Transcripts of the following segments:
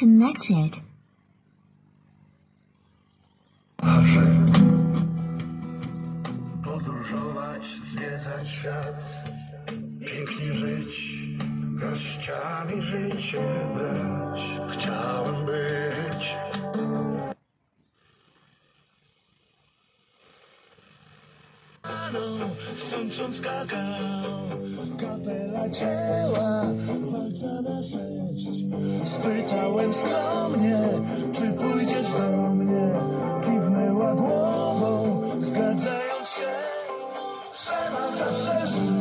disconnected. Marzę podróżować, zwiedzać świat, pięknie żyć, garściami życie brać. Chciałem być sącząc skakał. Ciała, walca na sześć. Spytałem skromnie, czy pójdziesz do mnie. Kiwnęła głową, zgadzając się. Trzeba zawsze żyć,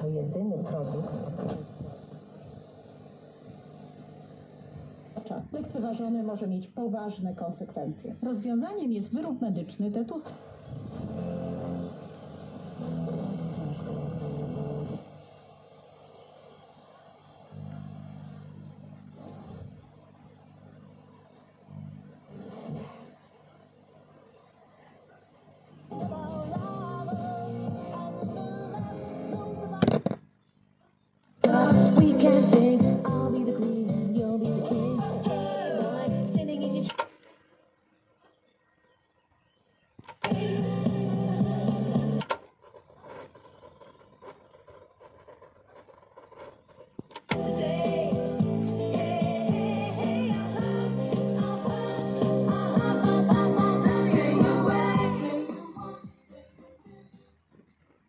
To jedyny produkt. Lekceważony może mieć poważne konsekwencje. Rozwiązaniem jest wyrób medyczny tetus